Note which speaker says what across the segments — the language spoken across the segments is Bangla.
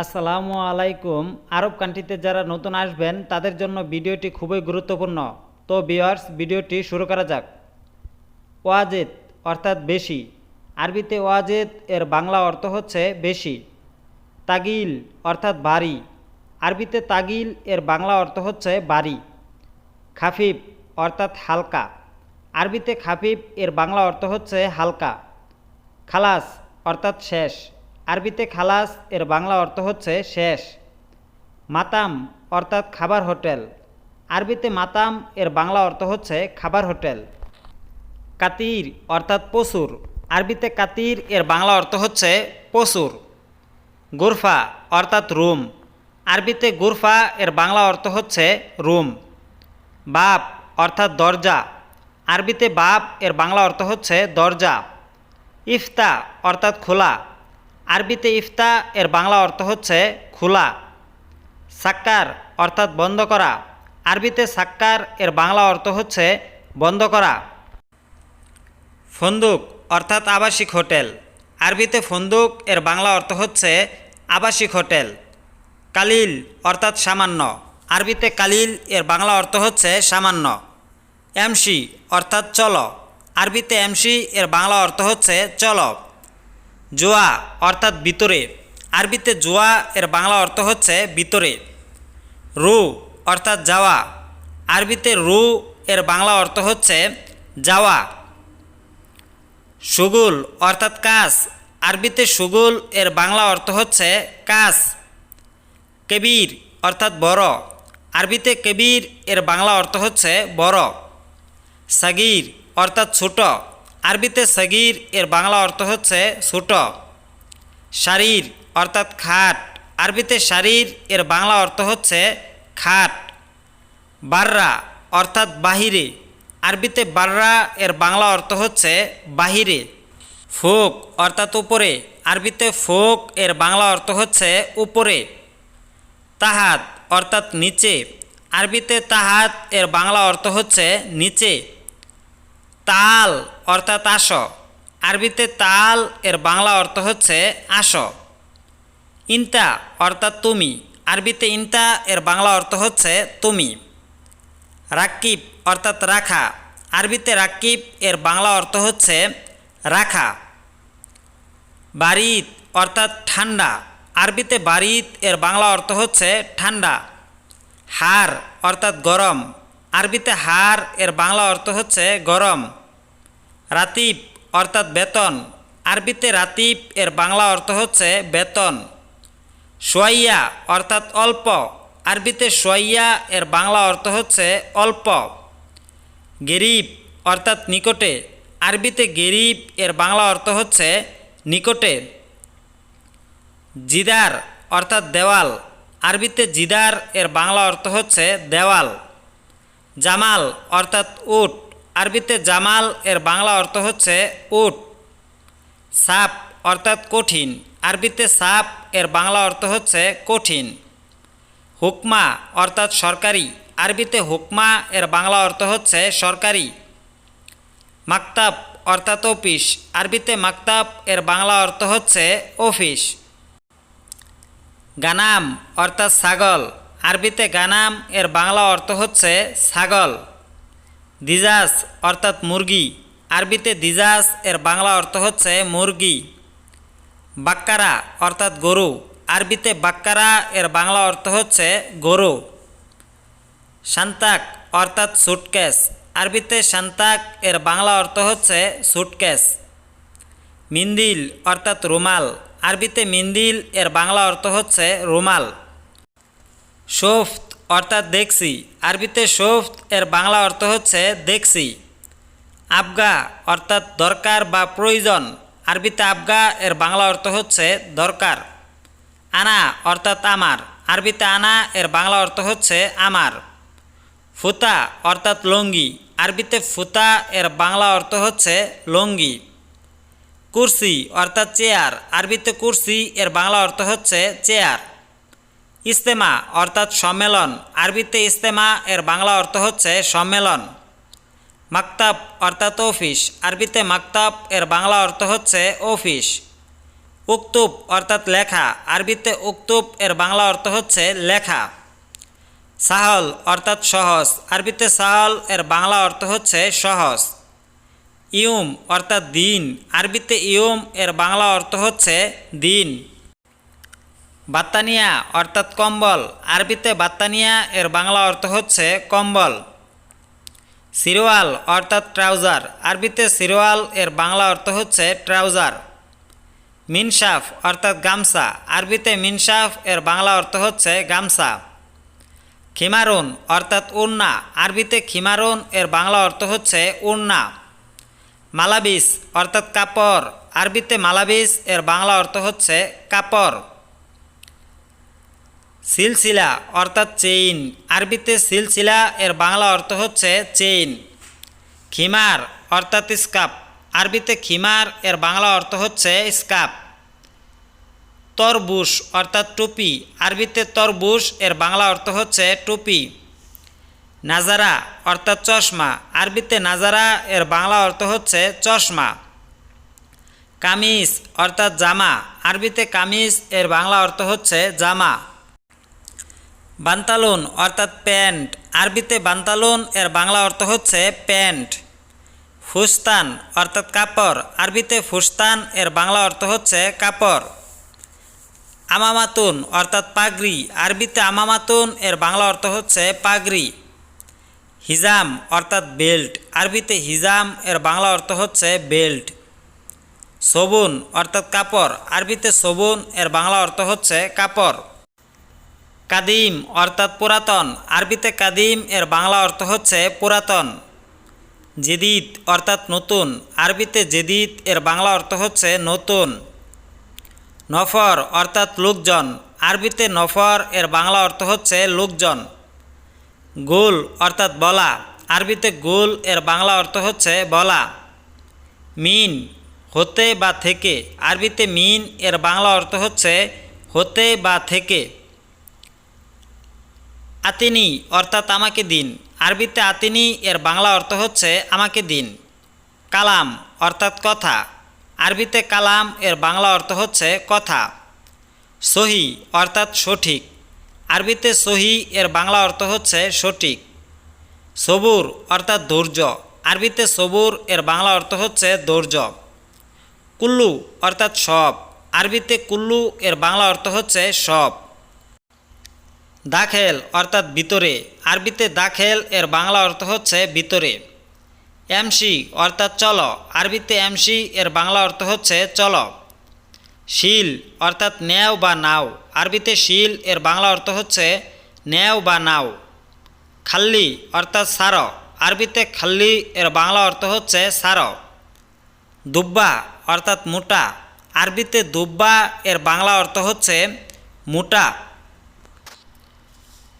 Speaker 1: আসসালামু আলাইকুম। আরব কান্ট্রিতে যারা নতুন আসবেন, তাদের জন্য ভিডিওটি খুবই গুরুত্বপূর্ণ। তো ভিওয়ার্স ভিডিওটি শুরু করা যাক। ওয়াজেদ অর্থাৎ বেশি। আরবিতে ওয়াজেদ এর বাংলা অর্থ হচ্ছে বেশি। তাগিল অর্থাৎ বাড়ি আরবিতে তাগিল এর বাংলা অর্থ হচ্ছে বাড়ি খাফিফ অর্থাৎ হালকা। আরবিতে খাফিফ এর বাংলা অর্থ হচ্ছে হালকা। খালাস অর্থাৎ শেষ। আরবিতে খালাস, এর বাংলা অর্থ হচ্ছে শেষ। মাতাম অর্থাৎ খাবার হোটেল। আরবিতে মাতাম, এর বাংলা অর্থ হচ্ছে খাবার হোটেল। কাতির অর্থাৎ পশুর। আরবিতে কাতির, এর বাংলা অর্থ হচ্ছে পশুর। গুরফা অর্থাৎ রুম। আরবিতে গুরফা, এর বাংলা অর্থ হচ্ছে রুম। বাপ অর্থাৎ দরজা। আরবিতে বাপ, এর বাংলা অর্থ হচ্ছে দরজা। ইফতা অর্থাৎ খোলা। আরবিতে ইফতা এর বাংলা অর্থ হচ্ছে খোলা, সাক্কার অর্থাৎ বন্ধ করা। আরবিতে সাক্কার এর বাংলা অর্থ হচ্ছে বন্ধ করা। ফন্দুক অর্থাৎ আবাসিক হোটেল। আরবিতে ফন্দুক এর বাংলা অর্থ হচ্ছে আবাসিক হোটেল। কালিল অর্থাৎ সামান্য। আরবিতে কালিল এর বাংলা অর্থ হচ্ছে সামান্য। এমসি অর্থাৎ চল। আরবিতে এমসি এর বাংলা অর্থ হচ্ছে চলো। জোয়া অর্থাৎ ভিতরে। আরবিতে জোয়া এর বাংলা অর্থ হচ্ছে ভিতরে। রু অর্থাৎ যাওয়া। আরবিতে রু এর বাংলা অর্থ হচ্ছে যাওয়া। সুগুল অর্থাৎ কাজ। আরবিতে সুগুল এর বাংলা অর্থ হচ্ছে কাজ। কেবির অর্থাৎ বড়। আরবিতে কেবির এর বাংলা অর্থ হচ্ছে বড়। সাগির অর্থাৎ ছোট। আরবিতে সাগির, এর বাংলা অর্থ হচ্ছে ছোট। শারীর অর্থাৎ খাট। আরবিতে শারীর, এর বাংলা অর্থ হচ্ছে খাট। বাররা অর্থাৎ বাহিরে। আরবিতে বাররা, এর বাংলা অর্থ হচ্ছে বাহিরে। ফোক অর্থাৎ উপরে। আরবিতে ফোক, এর বাংলা অর্থ হচ্ছে উপরে। তাহাত অর্থাৎ নিচে। আরবিতে তাহাত, এর বাংলা অর্থ হচ্ছে নিচে। তাল অর্থাৎ আস। আরবিতে তাল এর বাংলা অর্থ হচ্ছে আস। ইনতা অর্থাৎ তুমি। আরবিতে ইনতা এর বাংলা অর্থ হচ্ছে তুমি। রাকিব অর্থাৎ রাখা। আরবিতে রাকিব এর বাংলা অর্থ হচ্ছে রাখা। বারিত অর্থাৎ ঠান্ডা। আরবিতে বারিত এর বাংলা অর্থ হচ্ছে ঠান্ডা। হার অর্থাৎ গরম। আরবিতে হার, এর বাংলা অর্থ হচ্ছে গরম। রাতিব, অর্থাৎ বেতন। আরবিতে রাতিব, এর বাংলা অর্থ হচ্ছে বেতন। সোয়াইয়া, অর্থাৎ অল্প। আরবিতে সোয়াইয়া, এর বাংলা অর্থ হচ্ছে অল্প। গেরিব, অর্থাৎ নিকটে। আরবিতে গেরিব, এর বাংলা অর্থ হচ্ছে নিকটে। জিদার, অর্থাৎ দেওয়াল। আরবিতে জিদার, এর বাংলা অর্থ হচ্ছে দেওয়াল। জামাল অর্থাৎ উট। আরবিতে জামাল এর বাংলা অর্থ হচ্ছে উট। সাপ অর্থাৎ কঠিন। আরবিতে সাপ এর বাংলা অর্থ হচ্ছে কঠিন। হুকমা অর্থাৎ সরকারি। আরবিতে হুকমা এর বাংলা অর্থ হচ্ছে সরকারি। মাকতাব অর্থাৎ অফিস। আরবিতে মাকতাব এর বাংলা অর্থ হচ্ছে অফিস। গানাম অর্থাৎ ছাগল। আরবিতে গানাম, এর বাংলা অর্থ হচ্ছে ছাগল। দিজাস অর্থাৎ মুরগি। আরবিতে দিজাস এর বাংলা অর্থ হচ্ছে মুরগি। বাক্কারা অর্থাৎ গরু। আরবিতে বাক্কারা, এর বাংলা অর্থ হচ্ছে গরু। শান্তাক অর্থাৎ সুটকেস আরবিতে শান্তাক, এর বাংলা অর্থ হচ্ছে সুটকেস মিন্দিল অর্থাৎ রুমাল। আরবিতে মিন্দিল, এর বাংলা অর্থ হচ্ছে রুমাল। সোফত অর্থাৎ দেখছি। আরবিতে সোফত এর বাংলা অর্থ হচ্ছে দেখছি। আবগা অর্থাৎ দরকার বা প্রয়োজন। আরবিতে আবগা এর বাংলা অর্থ হচ্ছে দরকার। আনা অর্থাৎ আমার। আরবিতে আনা এর বাংলা অর্থ হচ্ছে আমার। ফুতা অর্থাৎ লঙ্গি। আরবিতে ফুতা এর বাংলা অর্থ হচ্ছে লঙ্গি। কুরসি অর্থাৎ চেয়ার। আরবিতে কুরসি এর বাংলা অর্থ হচ্ছে চেয়ার। ইস্তেমা, অর্থাৎ সম্মেলন। আরবিতে ইস্তেমা, এর বাংলা অর্থ হচ্ছে সম্মেলন। মাকতাব, অর্থাৎ অফিস। আরবিতে মাকতাব, এর বাংলা অর্থ হচ্ছে অফিস। উক্তুব, অর্থাৎ লেখা। আরবিতে উক্তুব, এর বাংলা অর্থ হচ্ছে লেখা। সাহল, অর্থাৎ সহজ। আরবিতে সাহল, এর বাংলা অর্থ হচ্ছে সহজ। ইউম, অর্থাৎ দিন। আরবিতে ইউম, এর বাংলা অর্থ হচ্ছে দিন। বাত্তানিয়া অর্থাৎ কম্বল। আরবিতে বাত্তানিয়া এর বাংলা অর্থ হচ্ছে কম্বল। সিরোয়াল অর্থাৎ ট্রাউজার। আরবিতে সিরোয়াল এর বাংলা অর্থ হচ্ছে ট্রাউজার। মিনসাফ অর্থাৎ গামছা। আরবিতে মিনসাফ এর বাংলা অর্থ হচ্ছে গামছা। খিমারুন অর্থাৎ উন্না আরবিতে খিমারুন এর বাংলা অর্থ হচ্ছে উন্না মালাবিস অর্থাৎ কাপড়। আরবিতে মালাবিস এর বাংলা অর্থ হচ্ছে কাপড়। সিলসিলা অর্থাৎ চেইন। আরবিতে সিলসিলা, এর বাংলা অর্থ হচ্ছে চেইন। খিমার অর্থাৎ স্কাপ। আরবিতে খিমার, এর বাংলা অর্থ হচ্ছে স্কাপ। তরবুশ অর্থাৎ টুপি। আরবিতে তরবুশ, এর বাংলা অর্থ হচ্ছে টুপি। নাজারা অর্থাৎ চশমা। আরবিতে নাজারা, এর বাংলা অর্থ হচ্ছে চশমা। কামিজ অর্থাৎ জামা। আরবিতে কামিজ, এর বাংলা অর্থ হচ্ছে জামা। বান্তালুন অর্থাৎ প্যান্ট। আরবিতে বান্তালুন, এর বাংলা অর্থ হচ্ছে প্যান্ট। ফুস্তান অর্থাৎ কাপড়। আরবিতে ফুস্তান, এর বাংলা অর্থ হচ্ছে কাপড়। আমামাতুন অর্থাৎ পাগড়ি। আরবিতে আমামাতুন, এর বাংলা অর্থ হচ্ছে পাগড়ি। হিজাম অর্থাৎ বেল্ট। আরবিতে হিজাম, এর বাংলা অর্থ হচ্ছে বেল্ট। সবুন অর্থাৎ কাপড়। আরবিতে সবুন, এর বাংলা অর্থ হচ্ছে কাপড়। কাদিম অর্থাৎ পুরাতন। আরবিতে কাদিম এর বাংলা অর্থ হচ্ছে পুরাতন। জেদিদ অর্থাৎ নতুন। আরবিতে জেদিদ এর বাংলা অর্থ হচ্ছে নতুন। নফর অর্থাৎ লোকজন। আরবিতে নফর এর বাংলা অর্থ হচ্ছে লোকজন। গোল অর্থাৎ বলা। আরবিতে গোল এর বাংলা অর্থ হচ্ছে বলা। মিন হতে বা থেকে। আরবিতে মিন এর বাংলা অর্থ হচ্ছে হতে বা থেকে। আতিনি অর্থাৎ আমাকে দিন। আরবিতে আতিনি, এর বাংলা অর্থ হচ্ছে আমাকে দিন। কালাম অর্থাৎ কথা। আরবিতে কালাম, এর বাংলা অর্থ হচ্ছে কথা। সহি অর্থাৎ সঠিক। আরবিতে সহি, এর বাংলা অর্থ হচ্ছে সঠিক। সবুর অর্থাৎ ধৈর্য। আরবিতে সবুর, এর বাংলা অর্থ হচ্ছে ধৈর্য। কুল্লু অর্থাৎ সব। আরবিতে কুল্লু, এর বাংলা অর্থ হচ্ছে সব। দাখেল অর্থাৎ ভিতরে। আরবিতে দাখেল এর বাংলা অর্থ হচ্ছে ভিতরে। এমসি অর্থাৎ চল। আরবিতে এমসি এর বাংলা অর্থ হচ্ছে চল। শিল অর্থাৎ ন্যাও বা নাও। আরবিতে শিল এর বাংলা অর্থ হচ্ছে ন্যাও বা নাও। খাল্লি অর্থাৎ সার। আরবিতে খাল্লি এর বাংলা অর্থ হচ্ছে সার। দুব্বা অর্থাৎ মোটা। আরবিতে দুব্বা এর বাংলা অর্থ হচ্ছে মোটা।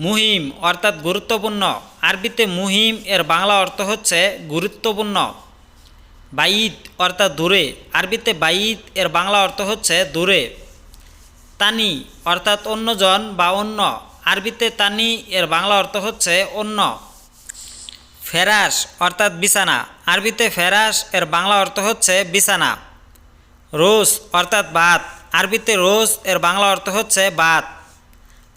Speaker 1: মুহিম অর্থাৎ গুরুত্বপূর্ণ। আরবিতে মুহিম এর বাংলা অর্থ হচ্ছে গুরুত্বপূর্ণ। বাইদ অর্থাৎ দূরে। আরবিতে বাইদ এর বাংলা অর্থ হচ্ছে দূরে। তানি অর্থাৎ অন্যজন বা অন্য। আরবিতে তানি এর বাংলা অর্থ হচ্ছে অন্য। ফেরাস অর্থাৎ বিছানা। আরবিতে ফেরাস এর বাংলা অর্থ হচ্ছে বিছানা। রোজ অর্থাৎ বাত। আরবিতে রোজ এর বাংলা অর্থ হচ্ছে ভাত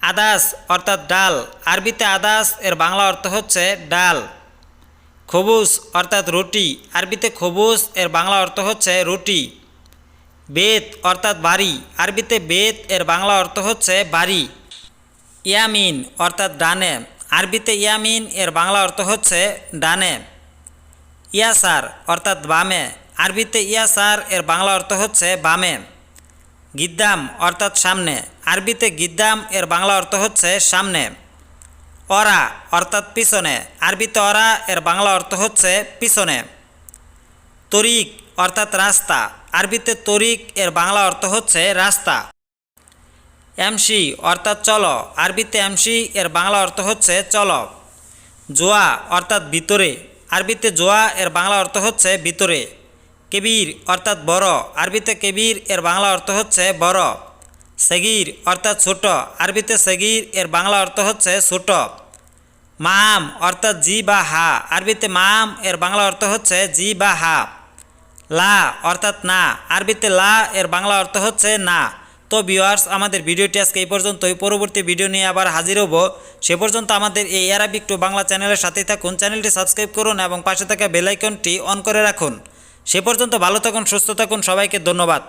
Speaker 1: আদাস অর্থাৎ ডাল। আরবিতে আদাস, এর বাংলা অর্থ হচ্ছে ডাল। খবুস অর্থাৎ রুটি। আরবিতে খবুস, এর বাংলা অর্থ হচ্ছে রুটি। বেত অর্থাৎ বাড়ি। আরবিতে বেত, এর বাংলা অর্থ হচ্ছে বাড়ি। ইয়ামিন অর্থাৎ ডানে। আরবিতে ইয়ামিন, এর বাংলা অর্থ হচ্ছে ডানে। ইয়াসার অর্থাৎ বামে। আরবিতে ইয়াসার, এর বাংলা অর্থ হচ্ছে বামে। গিদ্দাম অর্থাৎ সামনে। আরবিতে গিদ্দাম এর বাংলা অর্থ হচ্ছে সামনে। অরা অর্থাৎ পিছনে। আরবিতে অরা এর বাংলা অর্থ হচ্ছে পিছনে। তরিক অর্থাৎ রাস্তা। আরবিতে তরিক এর বাংলা অর্থ হচ্ছে রাস্তা। এমসি অর্থাৎ চলো। আরবিতে এমসি এর বাংলা অর্থ হচ্ছে চলো। জোয়া অর্থাৎ ভিতরে। আরবিতে জোয়া এর বাংলা অর্থ হচ্ছে ভিতরে। কেবির অর্থাৎ বড়। আরবিতে কেবির এর বাংলা অর্থ হচ্ছে বড়। সেগির অর্থাৎ ছোট। আরবিতে সেগির, এর বাংলা অর্থ হচ্ছে ছোট। মাম অর্থাৎ জি বা হা। আরবিতে মাম, এর বাংলা অর্থ হচ্ছে জি বা হা। লা অর্থাৎ না। আরবিতে লা, এর বাংলা অর্থ হচ্ছে না। তো ভিউয়ার্স, আমাদের ভিডিওটি আজকে এই পর্যন্তই। পরবর্তী ভিডিও নিয়ে আবার হাজির হব। সে পর্যন্ত আমাদের এই অ্যারাবিক টু বাংলা চ্যানেলের সাথেই থাকুন। চ্যানেলটি সাবস্ক্রাইব করুন এবং পাশে থাকা বেলাইকনটি অন করে রাখুন। সে পর্যন্ত ভালো থাকুন, সুস্থ থাকুন। সবাইকে ধন্যবাদ।